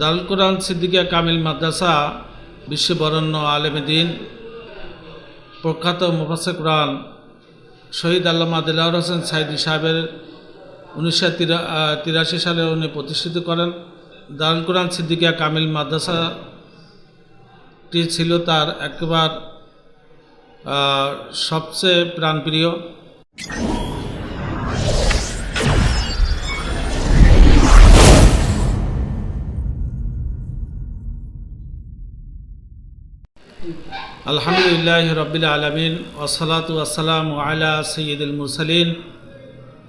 দারুল কোরআন সিদ্দিকিয়া কামিল মাদ্রাসা বিশ্ববরণ্য আলেমদিন প্রখ্যাত মুফাসে কোরআন শহীদ আল্লামা দিলাউর হোসেন সাইদি সাহেবের উনিশশো তিরাশি সালে উনি প্রতিষ্ঠিত করেন। দারুল কোরআন সিদ্দিকিয়া কামিল মাদ্রাসাটি ছিল তার একবার সবচেয়ে প্রাণপ্রিয়। আলহামদুলিল্লাহ রবিল আলমিন ওসলাত ওয়াসালাম আলা সৈয়দুল মুরসালিন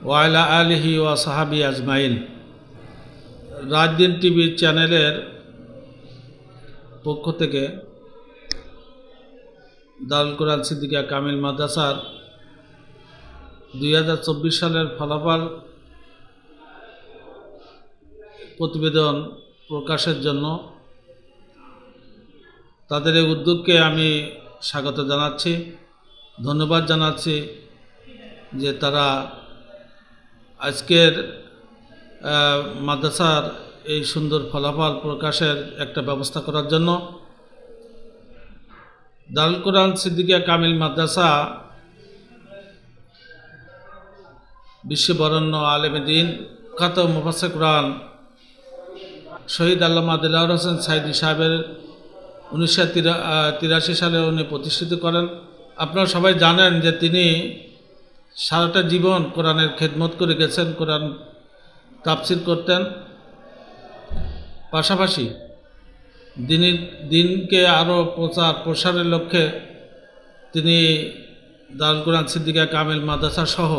ওয়ালা আলহি ওয়া সাহাবি আজমাইন। রাজদিন টিভি চ্যানেলের পক্ষ থেকে দারুল কোরআন সিদ্দিকা কামিল মাদ্রাসার দুই হাজার চব্বিশ সালের ফলাফল প্রতিবেদন প্রকাশের জন্য তাদের এই উদ্যোগকে আমি স্বাগত জানাচ্ছি। ধন্যবাদ জানাচ্ছি যে তারা আজকের মাদ্রাসার এই সুন্দর ফলাফল প্রকাশের একটা ব্যবস্থা করার জন্য দারুল কোরআন সিদ্দিকিয়া কামিল মাদ্রাসা বিশ্ববরণ্য আলেমদিন খ্যাত মুফাসে কোরআন শহীদ আল্লামা দিলাউর হোসেন সাইদি সাহেবের উনিশশো তিরাশি সালে উনি প্রতিষ্ঠিত করেন। আপনারা সবাই জানেন যে তিনি সারাটা জীবন কোরআনের খেদমত করে গেছেন, কোরআন তাফসির করতেন। পাশাপাশি দিনের দিনকে আরও প্রচার প্রসারের লক্ষ্যে তিনি দারুল কোরআন সিদ্দিকা কামিল মাদ্রাসা সহ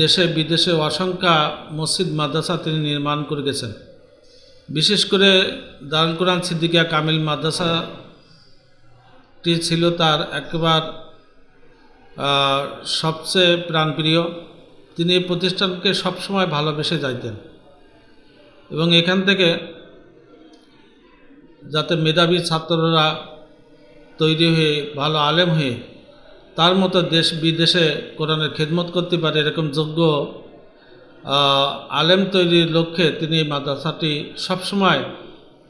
দেশে বিদেশে অসংখ্য মসজিদ মাদ্রাসা তিনি নির্মাণ করে গেছেন। বিশেষ করে দারুল কোরআন সিদ্দিকিয়া কামিল মাদ্রাসাটি ছিল তার একবার সবচেয়ে প্রাণপ্রিয়। তিনি এই প্রতিষ্ঠানকে সবসময় ভালোবেসে যাইতেন। এবং এখান থেকে যাতে মেধাবী ছাত্ররা তৈরি হয়ে, ভালো আলেম হয়ে তার মতো দেশ বিদেশে কোরআনের খেদমত করতে পারে, এরকম যোগ্য আলেম তৈরির লক্ষ্যে তিনি মাদ্রাসাটি সবসময়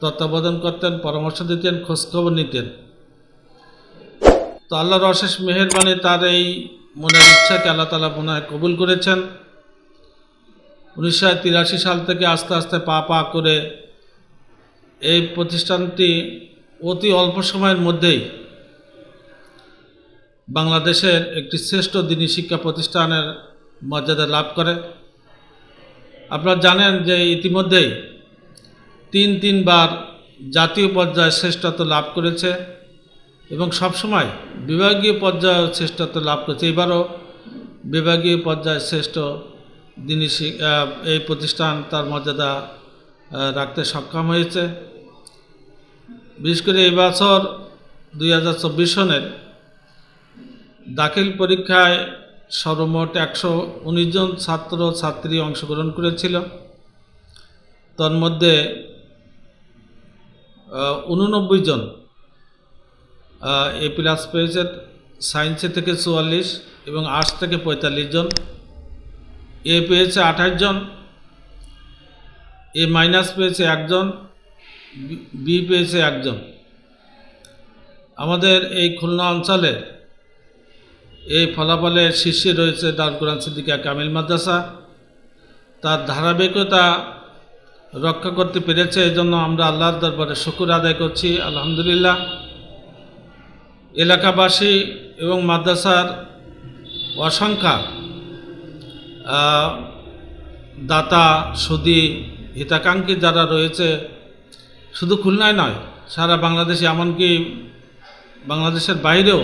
তত্ত্বাবধান করতেন, পরামর্শ দিতেন, খোঁজখবর নিতেন। তো আল্লাহর অশেষ মেহেরবানি তার এই মনের ইচ্ছাকে আল্লাহ তালা মনে হয় কবুল করেছেন। উনিশশো তিরাশি সাল থেকে আস্তে আস্তে পা পা করে এই প্রতিষ্ঠানটি অতি অল্প সময়ের মধ্যেই বাংলাদেশের একটি শ্রেষ্ঠ দিনী শিক্ষা প্রতিষ্ঠানের মর্যাদা লাভ করে। আপনারা জানেন যে ইতিমধ্যেই তিন তিনবার জাতীয় পর্যায়ে শ্রেষ্ঠত্ব লাভ করেছে এবং সবসময় বিভাগীয় পর্যায়ে শ্রেষ্ঠত্ব লাভ করেছে। এবারও বিভাগীয় পর্যায়ে শ্রেষ্ঠ দিনী শি- আহ, এই প্রতিষ্ঠান তার মর্যাদা রাখতে সক্ষম হয়েছে। বিশেষ করে এই বছর দুই হাজার চব্বিশ সনের দাখিল পরীক্ষায় সর্বমোট একশো উনিশ জন ছাত্র ছাত্রী অংশগ্রহণ করেছিল। তার মধ্যে উননব্বই জন এ প্লাস পেয়েছে সায়েন্সে থেকে চুয়াল্লিশ এবং আর্টস থেকে পঁয়তাল্লিশ জন। এ পেয়েছে আঠাশ জন, এ মাইনাস পেয়েছে একজন বি- পেয়েছে একজন আমাদের এই খুলনা অঞ্চলে এই ফলাফলে শীর্ষে রয়েছে দারুল কোরআন সিদ্দিকা কামিল মাদ্রাসা। তার ধারাবাহিকতা রক্ষা করতে পেরেছে এই জন্য আমরা আল্লাহর দরবারে শুকুর আদায় করছি, আলহামদুলিল্লাহ। এলাকাবাসী এবং মাদ্রাসার অসংখ্যা দাতা, সুদী, হিতাকাঙ্ক্ষী যারা রয়েছে, শুধু খুলনায় নয়, সারা বাংলাদেশে, এমনকি বাংলাদেশের বাইরেও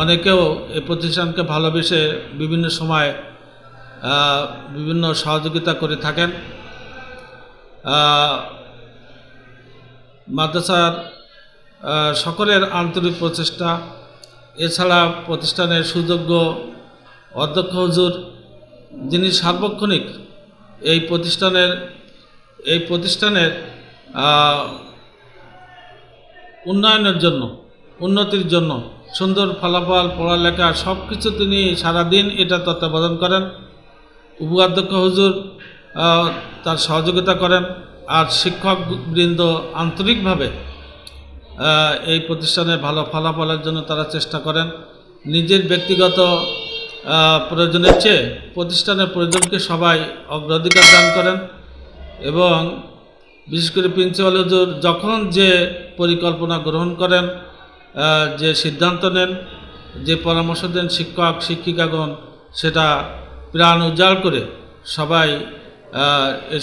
অনেকেও এই প্রতিষ্ঠানকে ভালোবেসে বিভিন্ন সময় বিভিন্ন সহযোগিতা করে থাকেন। মাদ্রাসার সকলের আন্তরিক প্রচেষ্টা। এছাড়া প্রতিষ্ঠানের সুযোগ্য অধ্যক্ষ হুজুর যিনি সার্বক্ষণিক এই প্রতিষ্ঠানের এই প্রতিষ্ঠানের উন্নয়নের জন্য, উন্নতির জন্য সুন্দর ফলাফল পড়ালেখা সব কিছু তিনি সারাদিন এটা তত্ত্বাবধান করেন। উপাধ্যক্ষ হুজুর তার সহযোগিতা করেন আর শিক্ষকবৃন্দ আন্তরিকভাবে এই প্রতিষ্ঠানে ভালো ফলাফলের জন্য তারা চেষ্টা করেন। নিজের ব্যক্তিগত প্রয়োজনের চেয়ে প্রতিষ্ঠানের প্রয়োজনকে সবাই অগ্রাধিকার দান করেন এবং বিশেষ করে প্রিন্সিপাল হুজুর যখন যে পরিকল্পনা গ্রহণ করেন যে সিদ্ধান্ত নেন, যে পরামর্শ দেন শিক্ষক, শিক্ষিকাগণ, সেটা প্রাণ উজাড় করে সবাই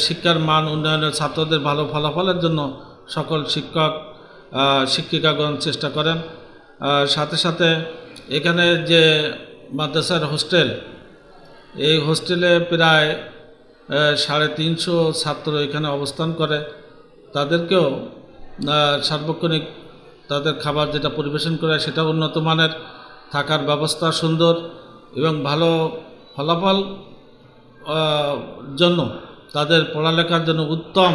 শিক্ষার মান উন্নয়নের ছাত্রদের ভালো ফলাফলের জন্য সকল শিক্ষক শিক্ষিকাগণ চেষ্টা করেন। সাথে সাথে এখানে যে মাদ্রাসার হোস্টেল, এই হোস্টেলে প্রায় সাড়ে তিনশো ছাত্র এখানে অবস্থান করে। তাদেরকেও সার্বক্ষণিক তাদের খাবার যেটা পরিবেশন করে, সেটা উন্নত মানের, থাকার ব্যবস্থা সুন্দর এবং ভালো ফলাফল জন্য তাদের পড়ালেখার জন্য উত্তম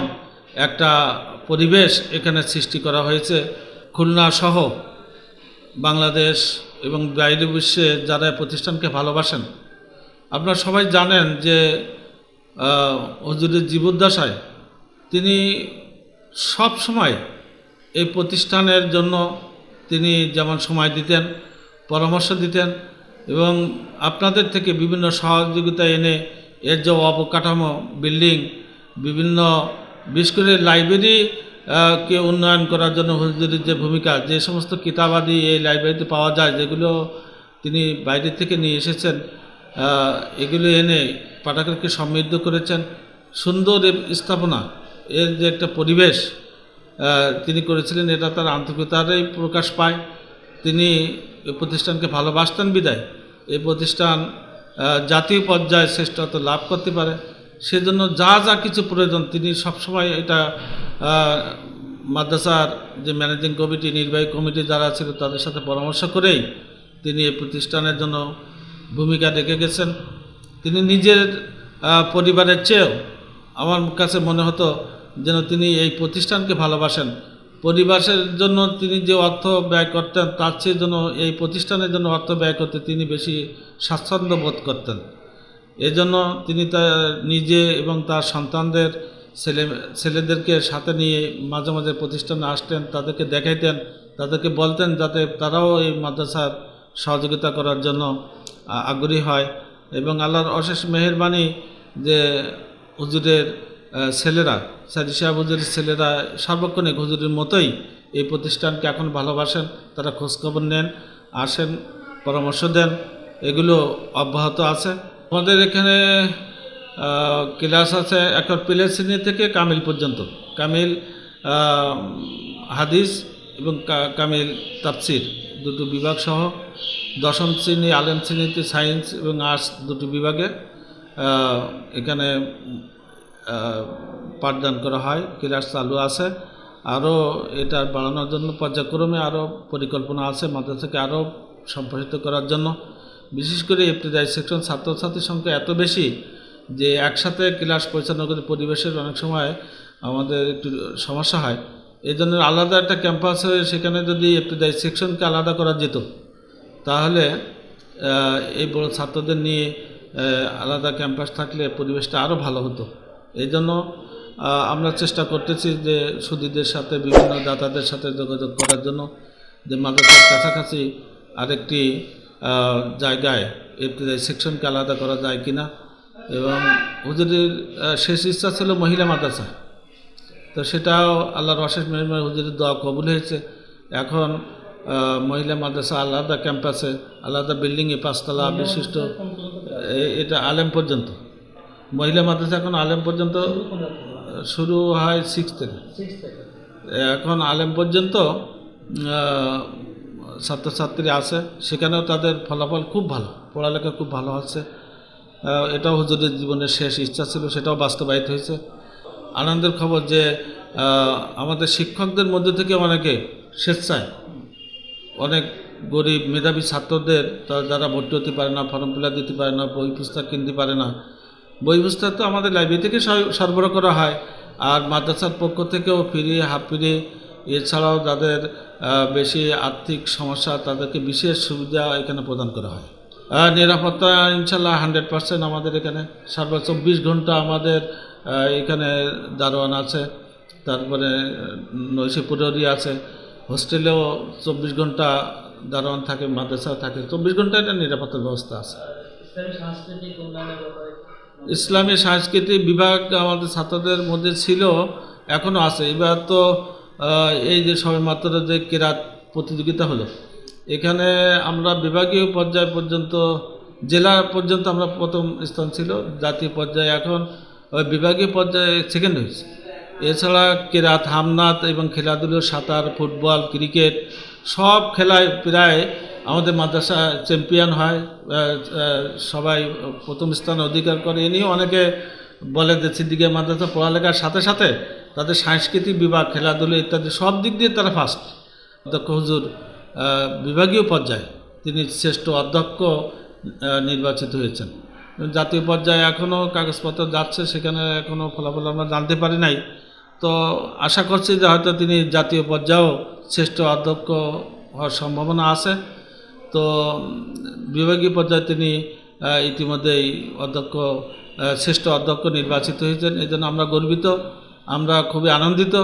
একটা পরিবেশ এখানে সৃষ্টি করা হয়েছে। খুলনা সহ বাংলাদেশ এবং বাইরে বিশ্বে যারা প্রতিষ্ঠানকে ভালোবাসেন, আপনারা সবাই জানেন যে হুজুরের জীবদ্দশায় তিনি সব সময় এই প্রতিষ্ঠানের জন্য তিনি যেমন সময় দিতেন, পরামর্শ দিতেন এবং আপনাদের থেকে বিভিন্ন সহযোগিতা এনে এর যে অবকাঠামো, বিল্ডিং, বিভিন্ন বিশেষ করে লাইব্রেরি কে উন্নয়ন করার জন্য হুজুরের যে ভূমিকা, যে সমস্ত কিতাবাদি এই লাইব্রেরিতে পাওয়া যায়, যেগুলো তিনি বাইরে থেকে নিয়ে এসেছেন এগুলো এনে পাঠকেরকে সমৃদ্ধ করেছেন। সুন্দর স্থাপনা, এর যে একটা পরিবেশ তিনি করেছিলেন, এটা তার আন্তরিকতারই প্রকাশ পায়। তিনি এই প্রতিষ্ঠানকে ভালোবাসতেন বিদায়। এই প্রতিষ্ঠান জাতীয় পর্যায়ে শ্রেষ্ঠত্ব লাভ করতে পারে। সেজন্য যা যা কিছু প্রয়োজন, তিনি সবসময় এটা মাদ্রাসার যে ম্যানেজিং কমিটি, নির্বাহী কমিটি যারা ছিল, তাদের সাথে পরামর্শ করেই তিনি এই প্রতিষ্ঠানের জন্য ভূমিকা রেখে গেছেন। তিনি নিজের পরিবারের চেয়েও আমার কাছে মনে হতো যেন তিনি এই প্রতিষ্ঠানকে ভালোবাসেন। পরিবারের জন্য তিনি যে অর্থ ব্যয় করতেন, তার চেয়ে জন্য এই প্রতিষ্ঠানের জন্য অর্থ ব্যয় করতে তিনি বেশি স্বাচ্ছন্দ্য বোধ করতেন। এজন্য তিনি তার নিজে এবং তার সন্তানদের, ছেলে, ছেলেদেরকে সাথে নিয়ে মাঝে মাঝে প্রতিষ্ঠানে আসতেন, তাদেরকে দেখাইতেন, তাদেরকে বলতেন যাতে তারাও এই মাদ্রাসার সহযোগিতা করার জন্য আগ্রহী হয় এবং আল্লাহর অশেষ মেহেরবানি যে হুজুরের ছেলেরা সাজি সাহেব হুজুরের ছেলেরা সার্বক্ষণিক হুজুরের মতোই এই প্রতিষ্ঠানকে এখন ভালোবাসেন, তারা খোঁজখবর নেন, আসেন, পরামর্শ দেন, এগুলো অব্যাহত আছে। আমাদের এখানে ক্লাস আছে একটা প্লে শ্রেণি থেকে কামিল পর্যন্ত। কামিল হাদিস এবং কামিল তাফসির, দুটো বিভাগ সহ। দশম শ্রেণি, আলেম শ্রেণীতে সায়েন্স এবং আর্টস দুটো বিভাগে। এখানে পাঠদান করা হয় ক্লাস চালু আছে। আরও এটা বাড়ানোর জন্য পর্যায়ক্রমে আরও পরিকল্পনা আছে মাদ্রাসাকে আরও সম্প্রসারিত করার জন্য। বিশেষ করে এপ্রিদাই সেকশন ছাত্রছাত্রীর সংখ্যা এত বেশি যে একসাথে ক্লাস পরিচালনা করে পরিবেশের অনেক সময় আমাদের একটু সমস্যা হয়। এই জন্য আলাদা একটা ক্যাম্পাস হয়ে সেখানে যদি এপ্রিদাই সেকশনকে আলাদা করা যেত, তাহলে এই বড় ছাত্রদের নিয়ে আলাদা ক্যাম্পাস থাকলে পরিবেশটা আরও ভালো হতো। এই জন্য আমরা চেষ্টা করতেছি যে সুদীদের সাথে বিভিন্ন দাতাদের সাথে যোগাযোগ করার জন্য যে মাদ্রাসার কাছাকাছি আরেকটি জায়গায় সেকশনকে আলাদা করা যায় কিনা। এবং হুজুরের শেষ ইচ্ছা ছিল মহিলা মাদ্রাসা। তো সেটাও আল্লাহর অশেষ মেহরবানি হুজুরের দোয়া কবুল হয়েছে। এখন মহিলা মাদ্রাসা আলাদা ক্যাম্পাসে আলাদা বিল্ডিংয়ে পাঁচতলা বিশিষ্ট এটা আলেম পর্যন্ত। মহিলা মাদ্রাসা এখন আলেম পর্যন্ত শুরু হয় সিক্স থেকে। এখন আলেম পর্যন্ত ছাত্রছাত্রী আছে। সেখানেও তাদের ফলাফল খুব ভালো, পড়ালেখা খুব ভালো হচ্ছে। এটাও হুজুরের জীবনের শেষ ইচ্ছা ছিল, সেটাও বাস্তবায়িত হয়েছে। আনন্দের খবর যে আমাদের শিক্ষকদের মধ্যে থেকে অনেকে স্বেচ্ছায় অনেক গরিব মেধাবী ছাত্রদের, তারা যারা ভর্তি হতে পারে না, ফর্ম ফিল দিতে পারে না, বই পুস্তক কিনতে পারে না বই পুস্তক তো আমাদের লাইব্রেরি থেকে সরবরাহ করা হয়। আর মাদ্রাসার পক্ষ থেকেও ফ্রি হাফ ফ্রি এছাড়াও যাদের বেশি আর্থিক সমস্যা, তাদেরকে বিশেষ সুবিধা এখানে প্রদান করা হয়। নিরাপত্তা ইনশাল্লাহ হান্ড্রেড পার্সেন্ট আমাদের এখানে। সারা চব্বিশ ঘণ্টা আমাদের এখানে দারোয়ান আছে। তারপরে নৈশে পুরোরি আছে। হোস্টেলেও চব্বিশ ঘণ্টা দারোয়ান থাকে, মাদ্রাসা থাকে। চব্বিশ ঘণ্টা এটা নিরাপত্তার ব্যবস্থা আছে। ইসলামী সাংস্কৃতিক বিভাগ আমাদের ছাত্রদের মধ্যে ছিল এখনও আছে। এবার তো এই যে সবেমাত্র যে কেরাত প্রতিযোগিতা হলো, এখানে আমরা বিভাগীয় পর্যায় পর্যন্ত, জেলা পর্যন্ত আমরা প্রথম স্থান ছিল, জাতীয় পর্যায়ে। এখন বিভাগীয় পর্যায়ে সেকেন্ড হয়েছে। এছাড়া কেরাত হামনাত এবং খেলাধুলো, সাঁতার, ফুটবল, ক্রিকেট সব খেলায় প্রায় আমাদের মাদ্রাসা চ্যাম্পিয়ন হয়। সবাই প্রথম স্থান অধিকার করে। এ নিয়েও অনেকে বলে যে সিদ্দিকের মাদ্রাসা পড়ালেখার সাথে সাথে তাদের সাংস্কৃতিক বিভাগ, খেলাধুলো ইত্যাদি সব দিক দিয়ে তারা ফার্স্ট অধ্যক্ষ হুজুর বিভাগীয় পর্যায়ে তিনি শ্রেষ্ঠ অধ্যক্ষ নির্বাচিত হয়েছেন। জাতীয় পর্যায়ে এখনও কাগজপত্র যাচ্ছে, সেখানে এখনও ফলাফল আমরা জানতে পারি নাই। তো আশা করছি যে হয়তো তিনি জাতীয় পর্যায়েও শ্রেষ্ঠ অধ্যক্ষ হওয়ার সম্ভাবনা আছে। তো বিভাগীয় পর্যায়ে তিনি ইতিমধ্যেই অধ্যক্ষ শ্রেষ্ঠ অধ্যক্ষ নির্বাচিত হয়েছেন। এই জন্য আমরা গর্বিত, আমরা খুবই আনন্দিত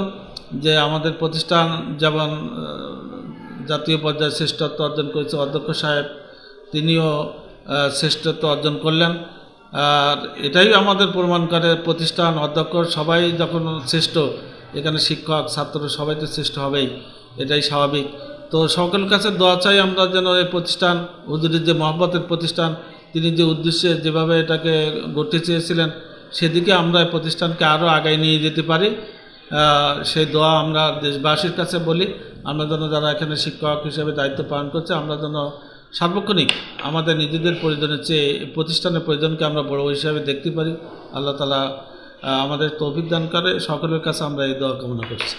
যে আমাদের প্রতিষ্ঠান যেমন জাতীয় পর্যায়ে শ্রেষ্ঠত্ব অর্জন করেছে অধ্যক্ষ সাহেব, তিনিও শ্রেষ্ঠত্ব অর্জন করলেন। আর এটাই আমাদের প্রমাণ করে প্রতিষ্ঠান, অধ্যক্ষ, সবাই যখন শ্রেষ্ঠ, এখানে শিক্ষক, ছাত্র, সবাই তো শ্রেষ্ঠ হবেই, এটাই স্বাভাবিক। তো সকলের কাছে দোয়া চাই আমরা যেন এই প্রতিষ্ঠান, হুজুরের যে মহব্বতের প্রতিষ্ঠান, তিনি যে উদ্দেশ্যে যেভাবে এটাকে গড়তে চেয়েছিলেন, সেদিকে আমরা এই প্রতিষ্ঠানকে আরও আগায় নিয়ে যেতে পারি। সেই দোয়া আমরা দেশবাসীর কাছে বলি, আমরা যেন যারা এখানে শিক্ষক হিসেবে দায়িত্ব পালন করছে, আমরা যেন সার্বক্ষণিক আমাদের নিজেদের প্রয়োজনের চেয়ে প্রতিষ্ঠানের প্রয়োজনকে আমরা বড় হিসাবে দেখতে পারি। আল্লাহ তালা আমাদের তৌফিক দান করে। সকলের কাছে আমরা এই দোয়া কামনা করছি।